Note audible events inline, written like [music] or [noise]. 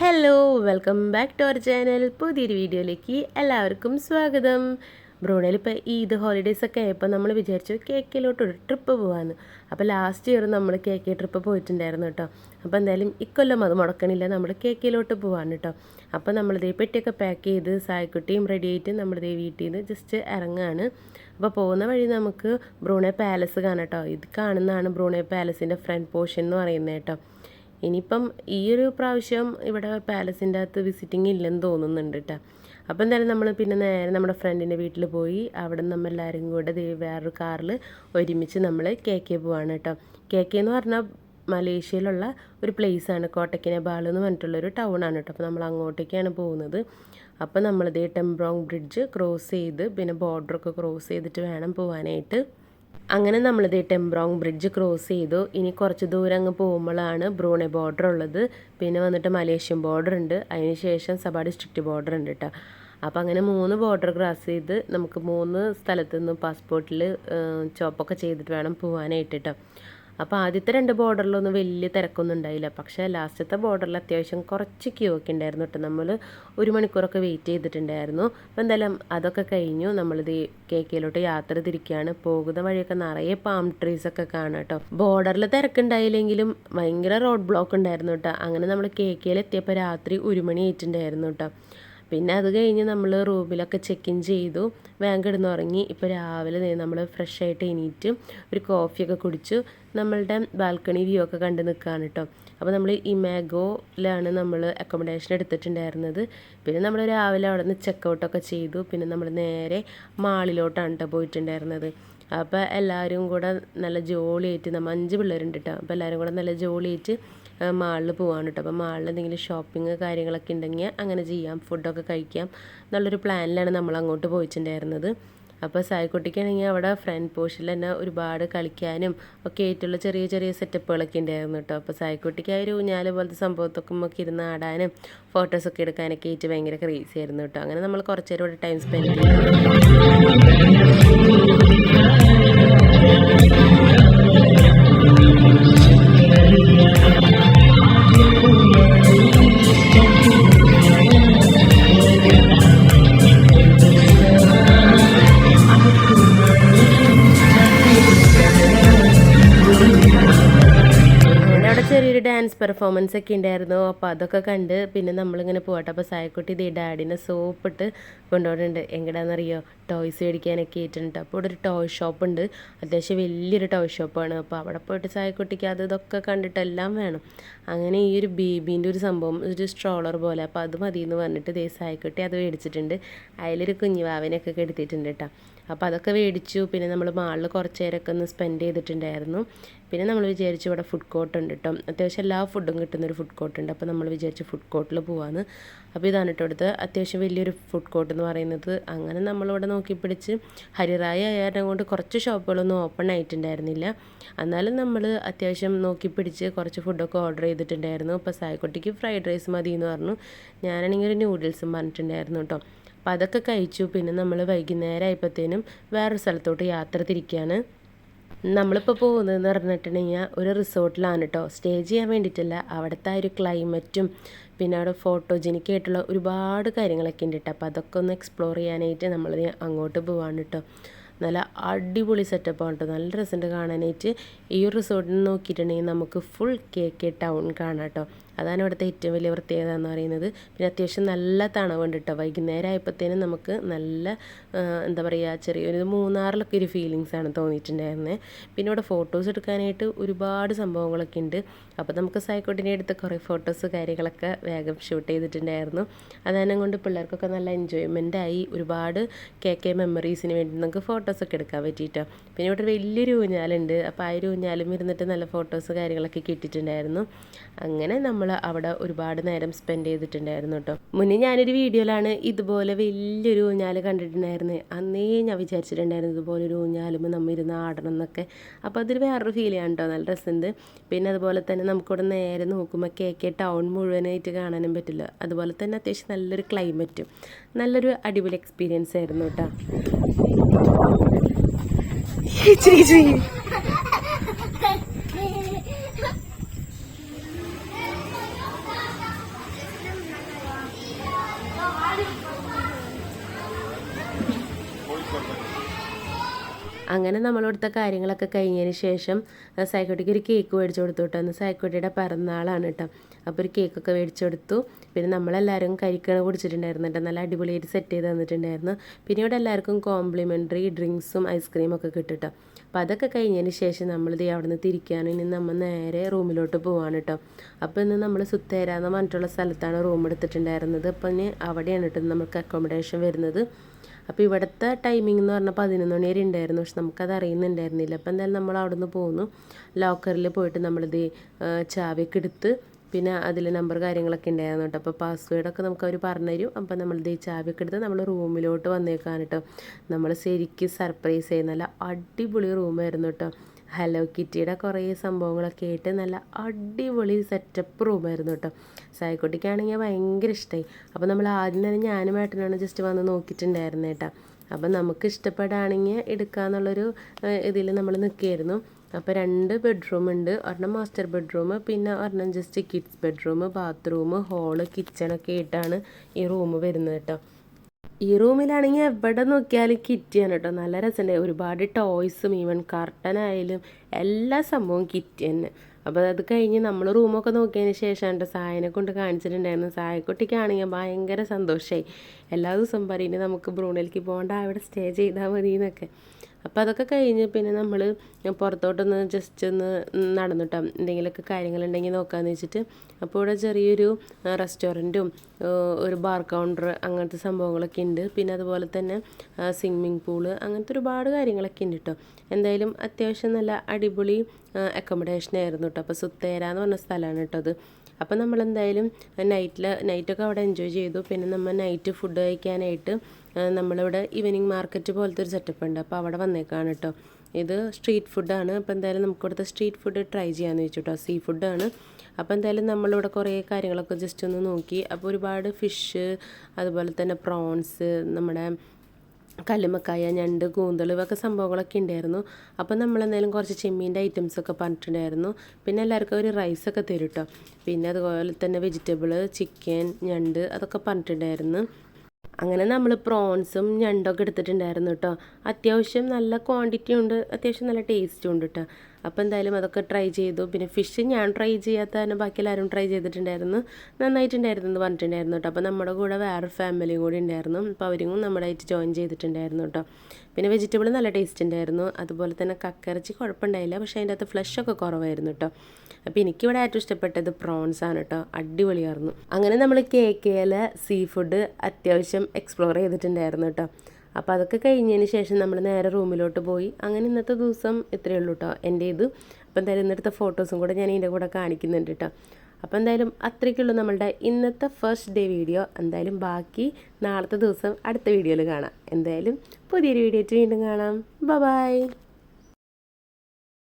Hello welcome back to our channel പുതിയൊരു വീഡിയോയിലേക്ക് എല്ലാവർക്കും സ്വാഗതം. ബ്രൂണയിൽ ഇപ്പോൾ ഈദ് ഹോളിഡേയ്സ് ഒക്കെ ആയപ്പോൾ നമ്മൾ വിചാരിച്ചു കേക്കിലോട്ട് ഒരു ട്രിപ്പ് പോകാമെന്ന് അപ്പോൾ ലാസ്റ്റ് ഇയർ നമ്മൾ കേക്ക് ട്രിപ്പ് പോയിട്ടുണ്ടായിരുന്നു കേട്ടോ. അപ്പോൾ എന്തായാലും ഇക്കൊല്ലം അത് മുടക്കണില്ല. നമ്മൾ കേക്കിലോട്ട് പോവാണ് കേട്ടോ. അപ്പോൾ നമ്മളിതേ പെട്ടിയൊക്കെ പാക്ക് ചെയ്ത് സായ്ക്കുട്ടിയും റെഡി ആയിട്ട് നമ്മളിതേ വീട്ടിൽ നിന്ന് ജസ്റ്റ് ഇറങ്ങുകയാണ് അപ്പോൾ പോകുന്ന വഴി നമുക്ക് ബ്രൂണെ പാലസ് കാണാം കേട്ടോ. ഇത് കാണുന്നതാണ് ബ്രൂണെ പാലസിന്റെ ഫ്രണ്ട് പോർഷൻ എന്ന് പറയുന്നത് കേട്ടോ. ഇനിയിപ്പം ഈ ഒരു പ്രാവശ്യം ഇവിടെ പാലസിന്റെ അകത്ത് വിസിറ്റിംഗ് ഇല്ലെന്ന് തോന്നുന്നുണ്ട് കേട്ടോ. അപ്പം എന്തായാലും നമ്മൾ പിന്നെ നേരെ നമ്മുടെ ഫ്രണ്ടിന്റെ വീട്ടിൽ പോയി അവിടെ നമ്മൾ എല്ലാവരും കൂടെ വേറൊരു കാറിൽ ഒരുമിച്ച് നമ്മൾ കെ കെ പോവാണ് കേട്ടോ. കെ കെ എന്ന് പറഞ്ഞാൽ മലേഷ്യയിലുള്ള ഒരു പ്ലേസാണ് കോട്ടക്കിനെബാൾ എന്ന് പറഞ്ഞിട്ടുള്ളൊരു ടൗൺ ആണ് കേട്ടോ. അപ്പോൾ നമ്മൾ അങ്ങോട്ടേക്കാണ് പോകുന്നത്. അപ്പോൾ നമ്മളിതേ ടെംബ്രോങ് ബ്രിഡ്ജ് ക്രോസ് ചെയ്ത് പിന്നെ ബോർഡറൊക്കെ ക്രോസ് ചെയ്തിട്ട് വേണം പോകാനായിട്ട് അങ്ങനെ നമ്മളിത് ടെംബ്രോങ് ബ്രിഡ്ജ് ക്രോസ് ചെയ്തു. ഇനി കുറച്ച് ദൂരം അങ്ങ് പോകുമ്പോഴാണ് ബ്രൂണെ ബോർഡർ ഉള്ളത്. പിന്നെ വന്നിട്ട് മലേഷ്യൻ ബോർഡർ ഉണ്ട്. അതിന് ശേഷം സബാ ഡിസ്ട്രിക്റ്റ് ബോർഡർ ഉണ്ട് കേട്ടോ അപ്പോൾ അങ്ങനെ മൂന്ന് ബോർഡർ ക്രോസ് ചെയ്ത് നമുക്ക് മൂന്ന് സ്ഥലത്തു നിന്നും പാസ്പോർട്ടിൽ ചോപ്പൊക്കെ ചെയ്തിട്ട് വേണം പോകാനായിട്ട് കേട്ടോ അപ്പോൾ ആദ്യത്തെ രണ്ട് ബോർഡറിലൊന്നും വലിയ തിരക്കൊന്നും ഉണ്ടായില്ല പക്ഷേ ലാസ്റ്റത്തെ ബോർഡറിൽ അത്യാവശ്യം കുറച്ച് ക്യൂ ഒക്കെ ഉണ്ടായിരുന്നു കേട്ടോ. നമ്മൾ ഒരു മണിക്കൂറൊക്കെ വെയിറ്റ് ചെയ്തിട്ടുണ്ടായിരുന്നു. അപ്പോൾ എന്തായാലും അതൊക്കെ കഴിഞ്ഞു. നമ്മളിത് കേക്കയിലോട്ട് യാത്ര തിരിക്കുകയാണ് പോകുന്ന വഴിയൊക്കെ നിറയെ പാം ട്രീസ് ഒക്കെ കാണാം കേട്ടോ. ബോർഡറിൽ തിരക്കുണ്ടായില്ലെങ്കിലും ഭയങ്കര റോഡ് ബ്ലോക്ക് ഉണ്ടായിരുന്നു കേട്ടോ. അങ്ങനെ നമ്മൾ കേക്കയിൽ എത്തിയപ്പോൾ രാത്രി ഒരു മണി ആയിട്ടുണ്ടായിരുന്നു കേട്ടോ. പിന്നെ അത് കഴിഞ്ഞ് നമ്മൾ റൂമിലൊക്കെ ചെക്ക് ഇൻ ചെയ്തു. വേഗം കിടന്ന് ഉറങ്ങി ഇപ്പോൾ രാവിലെ നമ്മൾ ഫ്രഷ് ആയിട്ട് എണീറ്റ് ഒരു കോഫിയൊക്കെ കുടിച്ചു നമ്മളുടെ ബാൽക്കണി വ്യൂ ഒക്കെ കണ്ട് നിൽക്കുകയാണ് കേട്ടോ അപ്പോൾ നമ്മൾ ഇമാഗോയിലാണ് നമ്മൾ അക്കോമഡേഷൻ എടുത്തിട്ടുണ്ടായിരുന്നത്. പിന്നെ നമ്മൾ രാവിലെ അവിടെ നിന്ന് ചെക്കൗട്ടൊക്കെ ചെയ്തു. പിന്നെ നമ്മൾ നേരെ മാളിലോട്ടാണ് കേട്ടോ പോയിട്ടുണ്ടായിരുന്നത്. അപ്പോൾ എല്ലാവരും കൂടെ നല്ല ജോളിയായിട്ട് നമ്മൾ അഞ്ച് പിള്ളേരുണ്ട് കേട്ടോ അപ്പോൾ എല്ലാവരും കൂടെ നല്ല ജോളിയായിട്ട് മാളിൽ പോവാണ് കേട്ടോ അപ്പോൾ മാളിൽ എന്തെങ്കിലും ഷോപ്പിംഗ് കാര്യങ്ങളൊക്കെ ഉണ്ടെങ്കിൽ അങ്ങനെ ചെയ്യാം. ഫുഡൊക്കെ കഴിക്കാം. എന്നുള്ളൊരു പ്ലാനിലാണ് നമ്മൾ അങ്ങോട്ട് പോയിട്ടുണ്ടായിരുന്നത് അപ്പോൾ സായിക്കുട്ടിക്കാണെങ്കിൽ അവിടെ ഫ്രണ്ട് പോർഷനിൽ തന്നെ ഒരുപാട് കളിക്കാനും ഒക്കെ ആയിട്ടുള്ള ചെറിയ ചെറിയ സെറ്റപ്പുകളൊക്കെ ഉണ്ടായിരുന്നു കേട്ടോ അപ്പോൾ സായിക്കുട്ടിക്ക് ആ ഒരു ഊഞ്ഞാൽ പോലത്തെ സംഭവത്തൊക്കെ നമുക്ക് ഇരുന്ന് ആടാനും ഫോട്ടോസൊക്കെ എടുക്കാനൊക്കെ ആയിട്ട് ഭയങ്കര ക്രേസി ആയിരുന്നു കേട്ടോ അങ്ങനെ നമ്മൾ കുറച്ചേരം ഇവിടെ ടൈം സ്പെൻഡ് ചെയ്തു. ഡാൻസ് പെർഫോമൻസ് ഒക്കെ ഉണ്ടായിരുന്നു. അപ്പോൾ അതൊക്കെ കണ്ട് പിന്നെ നമ്മളിങ്ങനെ പോകട്ടെ അപ്പോൾ സായക്കുട്ടി ഇത് ഡാഡിനെ സോപ്പിട്ട് കൊണ്ടുപോകുന്നുണ്ട്. എങ്ങടാന്നറിയോ ടോയ്സ് മേടിക്കാനൊക്കെ ആയിട്ടുണ്ട് അപ്പോൾ ഇവിടെ ഒരു ടോയ് ഷോപ്പ് ഉണ്ട്. അത്യാവശ്യം വലിയൊരു ടോയ് ഷോപ്പാണ് അപ്പോൾ അവിടെ പോയിട്ട് സായക്കുട്ടിക്ക് അത് ഇതൊക്കെ കണ്ടിട്ട് എല്ലാം വേണം. അങ്ങനെ ഈ ഒരു ബേബീന്റെ ഒരു സംഭവം ഒരു സ്ട്രോളർ പോലെ. അപ്പോൾ അത് മതി എന്ന് പറഞ്ഞിട്ട് ദേ സായക്കുട്ടി അത് മേടിച്ചിട്ടുണ്ട്. അതിലൊരു കുഞ്ഞുവാവിനൊക്കെ കെടുത്തിയിട്ടുണ്ട് കേട്ടോ അപ്പോൾ അതൊക്കെ മേടിച്ചു പിന്നെ നമ്മൾ മാളിൽ കുറച്ച് നേരമൊക്കെ ഒന്ന് സ്പെൻഡ് ചെയ്തിട്ടുണ്ടായിരുന്നു. പിന്നെ നമ്മൾ വിചാരിച്ചു ഇവിടെ ഫുഡ് കോർട്ട് ഉണ്ട് കേട്ടോ അത്യാവശ്യം എല്ലാ ഫുഡും കിട്ടുന്നൊരു ഫുഡ് കോർട്ട് ഉണ്ട്. അപ്പോൾ നമ്മൾ വിചാരിച്ചു ഫുഡ് കോർട്ടിൽ പോവാന്ന്. അപ്പോൾ ഇതാണ് കേട്ടോ അടുത്ത്. അത്യാവശ്യം വലിയൊരു ഫുഡ് കോർട്ട് എന്ന് പറയുന്നത്. അങ്ങനെ നമ്മളിവിടെ നോക്കി പിടിച്ച് ഹരിറായ ആയാലും കൊണ്ട് കുറച്ച് ഷോപ്പുകളൊന്നും ഓപ്പൺ ആയിട്ടുണ്ടായിരുന്നില്ല. എന്നാലും നമ്മൾ അത്യാവശ്യം നോക്കി പിടിച്ച് കുറച്ച് ഫുഡൊക്കെ ഓർഡർ ചെയ്തിട്ടുണ്ടായിരുന്നു. അപ്പോൾ സായക്കുട്ടിക്ക് ഫ്രൈഡ് റൈസ് മതി എന്ന് പറഞ്ഞു. ഞാനാണെങ്കിൽ ഒരു നൂഡിൽസും പറഞ്ഞിട്ടുണ്ടായിരുന്നു കേട്ടോ അപ്പോൾ അതൊക്കെ കഴിച്ചു. പിന്നെ നമ്മൾ വൈകുന്നേരം ആയപ്പോഴത്തേനും വേറൊരു സ്ഥലത്തോട്ട് യാത്ര തിരിക്കുകയാണ് നമ്മളിപ്പോൾ പോകുന്നതെന്ന് പറഞ്ഞിട്ടുണ്ടെങ്കിൽ ഒരു റിസോർട്ടിലാണ് കേട്ടോ സ്റ്റേ ചെയ്യാൻ വേണ്ടിയിട്ടല്ല. അവിടുത്തെ ഒരു ക്ലൈമറ്റും പിന്നെ അവിടെ ഫോട്ടോജനിക് ആയിട്ടുള്ള ഒരുപാട് കാര്യങ്ങളൊക്കെ ഉണ്ട് കേട്ടോ അപ്പോൾ അതൊക്കെ ഒന്ന് എക്സ്പ്ലോർ ചെയ്യാനായിട്ട് നമ്മൾ അങ്ങോട്ട് പോവാണ് കേട്ടോ നല്ല അടിപൊളി സെറ്റപ്പാണ് കേട്ടോ നല്ല രസമുണ്ട് കാണാനായിട്ട്. ഈ ഒരു റിസോർട്ടിൽ നിന്ന് നോക്കിയിട്ടുണ്ടെങ്കിൽ നമുക്ക് ഫുൾ കെ കെ ടൗൺ കാണാം കേട്ടോ അതാണ് ഇവിടുത്തെ ഏറ്റവും വലിയ പ്രത്യേകത എന്ന് പറയുന്നത്. പിന്നെ അത്യാവശ്യം നല്ല തണവുണ്ട് കേട്ടോ വൈകുന്നേരം ആയപ്പോഴത്തേനും നമുക്ക് നല്ല എന്താ പറയുക ചെറിയൊരു മൂന്നാറിലൊക്കെ ഒരു ഫീലിങ്സ് ആണ് തോന്നിയിട്ടുണ്ടായിരുന്നത് പിന്നെ ഇവിടെ ഫോട്ടോസ് എടുക്കാനായിട്ട് ഒരുപാട് സംഭവങ്ങളൊക്കെ ഉണ്ട്. അപ്പോൾ നമുക്ക് സൈക്കോട്ടിനെ എടുത്ത് കുറേ ഫോട്ടോസ് കാര്യങ്ങളൊക്കെ വേഗം ഷൂട്ട് ചെയ്തിട്ടുണ്ടായിരുന്നു. അതാണ് കൊണ്ട് പിള്ളേർക്കൊക്കെ നല്ല എൻജോയ്മെന്റ് ആയി. ഒരുപാട് കെ കെ മെമ്മറീസിന് വേണ്ടി നമുക്ക് ഫോട്ടോസൊക്കെ എടുക്കാൻ പറ്റിയിട്ടോ പിന്നെ ഇവിടെ വലിയൊരു ഊഞ്ഞാലുണ്ട്. അപ്പോൾ ആ ഒരു ഊഞ്ഞാലും ഇരുന്നിട്ട് നല്ല ഫോട്ടോസ് കാര്യങ്ങളൊക്കെ കിട്ടിയിട്ടുണ്ടായിരുന്നു. അങ്ങനെ നമ്മൾ അവിടെ ഒരുപാട് നേരം സ്പെൻഡ് ചെയ്തിട്ടുണ്ടായിരുന്നു കേട്ടോ മുന്നേ ഞാനൊരു വീഡിയോയിലാണ് ഇതുപോലെ വലിയൊരു ഊഞ്ഞാൽ കണ്ടിട്ടുണ്ടായിരുന്നു. അന്നേ ഞാൻ വിചാരിച്ചിട്ടുണ്ടായിരുന്നു ഇതുപോലെ ഒരു ഊഞ്ഞാലുമ്പോൾ നമ്മൾ ഇരുന്ന് ആടണം എന്നൊക്കെ. അപ്പോൾ അതൊരു വേറൊരു ഫീൽ ചെയ്യാണ് കേട്ടോ നല്ല രസമുണ്ട് പിന്നെ അതുപോലെ തന്നെ നമുക്കിവിടെ നേരെ നോക്കുമ്പോൾ കെ കെ ടൗൺ മുഴുവനായിട്ട് കാണാനും പറ്റില്ല. അതുപോലെ തന്നെ അത്യാവശ്യം നല്ലൊരു ക്ലൈമറ്റും നല്ലൊരു അടിപൊളി എക്സ്പീരിയൻസ് ആയിരുന്നു കേട്ടോ [laughs] [laughs] അങ്ങനെ നമ്മളെടുത്ത കാര്യങ്ങളൊക്കെ കഴിഞ്ഞതിന് ശേഷം സൈക്കോട്ടിക്ക് ഒരു കേക്ക് മേടിച്ചു കൊടുത്തു കേട്ടോ. അന്ന് സൈക്കോട്ടിയുടെ പിറന്നാളാണ് കേട്ടോ. അപ്പോൾ ഒരു കേക്കൊക്കെ മേടിച്ചു കൊടുത്തു. പിന്നെ നമ്മളെല്ലാവരും കരിക്കണ കുടിച്ചിട്ടുണ്ടായിരുന്നു കേട്ടോ. നല്ല അടിപൊളിയായിട്ട് സെറ്റ് ചെയ്ത് തന്നിട്ടുണ്ടായിരുന്നു. പിന്നെ എല്ലാവർക്കും കോംപ്ലിമെന്ററി ഡ്രിങ്ക്സും ഐസ്ക്രീമൊക്കെ കിട്ടും കേട്ടോ. അപ്പോൾ അതൊക്കെ കഴിഞ്ഞതിന് ശേഷം നമ്മളിത് അവിടെ നിന്ന് തിരിക്കാനും ഇനി നമ്മൾ നേരെ റൂമിലോട്ട് പോവാണ് കേട്ടോ അപ്പോൾ ഇന്ന് നമ്മൾ സുത്തേര എന്ന് പറഞ്ഞിട്ടുള്ള സ്ഥലത്താണ് റൂം എടുത്തിട്ടുണ്ടായിരുന്നത്. അപ്പോൾ ഇനി അവിടെയാണ് കേട്ടോ നമുക്ക് അക്കോമഡേഷൻ വരുന്നത്. അപ്പോൾ ഇവിടുത്തെ ടൈമിംഗ് എന്ന് പറഞ്ഞാൽ പതിനൊന്ന് മണി വരെ ഉണ്ടായിരുന്നു പക്ഷെ നമുക്കത് അറിയുന്നുണ്ടായിരുന്നില്ല. അപ്പോൾ എന്തായാലും നമ്മൾ അവിടെ നിന്ന് പോന്നു ലോക്കറിൽ പോയിട്ട് നമ്മളിത് ചാവിയൊക്കെ എടുത്ത് പിന്നെ അതിൽ നമ്പർ കാര്യങ്ങളൊക്കെ ഉണ്ടായിരുന്നു കേട്ടോ. അപ്പോൾ പാസ്വേഡൊക്കെ നമുക്ക് അവർ പറഞ്ഞു തരും അപ്പോൾ നമ്മളിത് ഈ ചാവിയൊക്കെ എടുത്ത് നമ്മൾ റൂമിലോട്ട് വന്നേക്കാണ് കേട്ടോ. നമ്മൾ ശരിക്കും സർപ്രൈസ് ചെയ്യുന്ന നല്ല അടിപൊളി റൂമായിരുന്നു കേട്ടോ. ഹലോ കിറ്റിയുടെ കുറേ സംഭവങ്ങളൊക്കെ ആയിട്ട് നല്ല അടിപൊളി സെറ്റപ്പ് റൂമായിരുന്നു കേട്ടോ. സായിക്കുട്ടിക്കാണെങ്കിൽ ഭയങ്കര ഇഷ്ടമായി അപ്പോൾ നമ്മൾ ആദ്യം തന്നെ ഞാനും ഏട്ടനാണ് ജസ്റ്റ് വന്ന് നോക്കിയിട്ടുണ്ടായിരുന്നേട്ടാ അപ്പം നമുക്ക് ഇഷ്ടപ്പെടുകയാണെങ്കിൽ എടുക്കാമെന്നുള്ളൊരു ഇതിൽ നമ്മൾ നിൽക്കുകയായിരുന്നു. അപ്പോൾ രണ്ട് ബെഡ്റൂം ഉണ്ട്. ഒരെണ്ണം മാസ്റ്റർ ബെഡ്റൂം പിന്നെ ഒരെണ്ണം just kids bedroom bathroom hall കിച്ചണൊക്കെ ആയിട്ടാണ് ഈ റൂം വരുന്നത് കേട്ടോ. ഈ റൂമിലാണെങ്കിൽ എവിടെ നോക്കിയാലും കിറ്റിയാണ് കേട്ടോ. നല്ല രസമുണ്ട്. ഒരുപാട് ടോയ്സും ഈവൻ കർട്ടനായാലും എല്ലാ സംഭവവും കിറ്റ് തന്നെ അപ്പോൾ അത് കഴിഞ്ഞ് നമ്മൾ റൂമൊക്കെ നോക്കിയതിന് ശേഷം എന്റെ സായനെ കൊണ്ട് കാണിച്ചിട്ടുണ്ടായിരുന്നു. സായക്കുട്ടിക്കാണെങ്കിൽ ഭയങ്കര സന്തോഷമായി എല്ലാ ദിവസവും പറയുന്നത് നമുക്ക് ബ്രൂണിലേക്ക് പോകണ്ട അവിടെ സ്റ്റേ ചെയ്താൽ മതി എന്നൊക്കെ അപ്പോൾ അതൊക്കെ കഴിഞ്ഞ് പിന്നെ നമ്മൾ പുറത്തോട്ടൊന്ന് ജസ്റ്റ് ഒന്ന് നടന്നിട്ടാം. എന്തെങ്കിലുമൊക്കെ കാര്യങ്ങളുണ്ടെങ്കിൽ നോക്കാമെന്ന് വെച്ചിട്ട്. അപ്പോൾ ഇവിടെ ചെറിയൊരു റെസ്റ്റോറന്റും ഒരു ബാർ കൗണ്ടർ അങ്ങനത്തെ സംഭവങ്ങളൊക്കെ ഉണ്ട് പിന്നെ അതുപോലെ തന്നെ സ്വിമ്മിംഗ് പൂൾ അങ്ങനത്തെ ഒരുപാട് കാര്യങ്ങളൊക്കെ ഉണ്ട് കേട്ടോ എന്തായാലും അത്യാവശ്യം നല്ല അടിപൊളി അക്കോമഡേഷൻ ആയിരുന്നു കേട്ടോ അപ്പോൾ സുത്തേര എന്ന് പറഞ്ഞ സ്ഥലമാണ് കേട്ടോ അത്. അപ്പോൾ നമ്മളെന്തായാലും നൈറ്റിൽ നൈറ്റൊക്കെ അവിടെ എൻജോയ് ചെയ്തു. പിന്നെ നമ്മൾ നൈറ്റ് ഫുഡ് കഴിക്കാനായിട്ട് നമ്മളിവിടെ ഈവനിങ് മാർക്കറ്റ് പോലത്തെ ഒരു സെറ്റപ്പ് ഉണ്ട്. അപ്പോൾ അവിടെ വന്നേക്കാണ് കേട്ടോ ഇത് സ്ട്രീറ്റ് ഫുഡാണ് അപ്പോൾ എന്തായാലും നമുക്ക് ഇവിടുത്തെ സ്ട്രീറ്റ് ഫുഡ് ട്രൈ ചെയ്യാമെന്ന് വെച്ചു കേട്ടോ സീ ഫുഡാണ് അപ്പോൾ എന്തായാലും നമ്മളിവിടെ കുറേ കാര്യങ്ങളൊക്കെ ജസ്റ്റ് ഒന്ന് നോക്കി. അപ്പോൾ ഒരുപാട് ഫിഷ് അതുപോലെ തന്നെ പ്രോൺസ് നമ്മുടെ കല്ലുമക്കായ ഞണ്ട് കൂന്തൾ ഇവയൊക്കെ സംഭവങ്ങളൊക്കെ ഉണ്ടായിരുന്നു അപ്പോൾ നമ്മൾ എന്തായാലും കുറച്ച് ചെമ്മീന്റെ ഐറ്റംസൊക്കെ പറഞ്ഞിട്ടുണ്ടായിരുന്നു. പിന്നെ എല്ലാവർക്കും ഒരു റൈസൊക്കെ തരും കേട്ടോ പിന്നെ അതുപോലെ തന്നെ വെജിറ്റബിൾ ചിക്കൻ ഞണ്ട് അതൊക്കെ പറഞ്ഞിട്ടുണ്ടായിരുന്നു. അങ്ങനെ നമ്മൾ പ്രോൺസും ഞണ്ടൊക്കെ എടുത്തിട്ടുണ്ടായിരുന്നു കേട്ടോ അത്യാവശ്യം നല്ല ക്വാണ്ടിറ്റി ഉണ്ട് അത്യാവശ്യം നല്ല ടേസ്റ്റും ഉണ്ട് കേട്ടോ അപ്പോൾ എന്തായാലും അതൊക്കെ ട്രൈ ചെയ്തു. പിന്നെ ഫിഷ് ഞാൻ ട്രൈ ചെയ്യാത്ത തന്നെ ബാക്കി എല്ലാവരും ട്രൈ ചെയ്തിട്ടുണ്ടായിരുന്നു. നന്നായിട്ടുണ്ടായിരുന്നു എന്ന് പറഞ്ഞിട്ടുണ്ടായിരുന്നു കേട്ടോ. അപ്പോൾ നമ്മുടെ കൂടെ വേറെ ഫാമിലിയും കൂടി ഉണ്ടായിരുന്നു. അപ്പോൾ അവരും നമ്മുടെ ആയിട്ട് ജോയിൻ ചെയ്തിട്ടുണ്ടായിരുന്നു കേട്ടോ. പിന്നെ വെജിറ്റബിൾ നല്ല ടേസ്റ്റ് ഉണ്ടായിരുന്നു. അതുപോലെ തന്നെ കക്കിറച്ചി കുഴപ്പമുണ്ടായില്ല. പക്ഷേ അതിന്റെ അകത്ത് ഫ്ലഷ് ഒക്കെ കുറവായിരുന്നു കേട്ടോ. അപ്പോൾ എനിക്കിവിടെ ഏറ്റവും ഇഷ്ടപ്പെട്ടത് പ്രോൺസ് ആണ് കേട്ടോ. അടിപൊളിയായിരുന്നു. അങ്ങനെ നമ്മൾ കെ സീ ഫുഡ് അത്യാവശ്യം എക്സ്പ്ലോർ ചെയ്തിട്ടുണ്ടായിരുന്നു കേട്ടോ. അപ്പോൾ അതൊക്കെ കഴിഞ്ഞതിന് ശേഷം നമ്മൾ നേരെ റൂമിലോട്ട് പോയി. അങ്ങനെ ഇന്നത്തെ ദിവസം ഇത്രയേ ഉള്ളൂ കേട്ടോ എന്റെ ഇത്. അപ്പോൾ എന്തായാലും ഇന്നത്തെ ഫോട്ടോസും കൂടെ ഞാൻ ഇതിന്റെ കൂടെ കാണിക്കുന്നുണ്ട് കേട്ടോ അപ്പോൾ എന്തായാലും അത്രയ്ക്കുള്ളൂ നമ്മളുടെ ഇന്നത്തെ ഫസ്റ്റ് ഡേ വീഡിയോ എന്തായാലും ബാക്കി നാളത്തെ ദിവസം അടുത്ത വീഡിയോയിൽ കാണാം. എന്തായാലും പുതിയൊരു വീഡിയോ വീണ്ടും കാണാം. ബ ബായ്